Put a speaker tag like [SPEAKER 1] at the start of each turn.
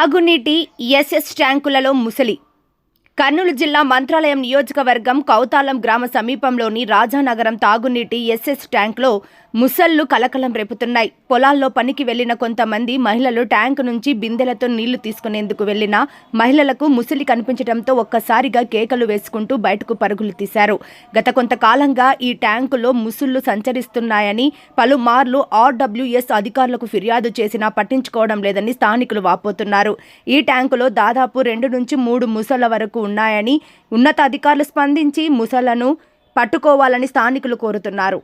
[SPEAKER 1] తాగునీటి ఎస్ఎస్ ట్యాంకులలో ముసలి. కర్నూలు జిల్లా మంత్రాలయం నియోజకవర్గం కౌతాలం గ్రామ సమీపంలోని రాజానగరం తాగునీటి ఎస్ఎస్ ట్యాంక్లో ముసళ్ళు కలకలం రేపుతున్నాయి. పొలాల్లో పనికి వెళ్ళిన కొంతమంది మహిళలు ట్యాంక్ నుంచి బిందెలతో నీళ్ళు తీసుకునేందుకు వెళ్ళిన మహిళలకు ముసలి కనిపించడంతో ఒక్కసారిగా కేకలు వేసుకుంటూ బయటకు పరుగులు తీశారు. గత కొంతకాలంగా ఈ ట్యాంకులో ముసుళ్ళు సంచరిస్తున్నాయని పలుమార్లు ఆర్డబ్ల్యూఎస్ అధికారులకు ఫిర్యాదు చేసినా పట్టించుకోవడం లేదని స్థానికులు వాపోతున్నారు. ఈ ట్యాంకులో దాదాపు రెండు నుంచి మూడు ముసళ్ళ వరకు ఉన్నాయని ఉన్నతాధికారులు స్పందించి ముసలను పట్టుకోవాలని స్థానికులు కోరుతున్నారు.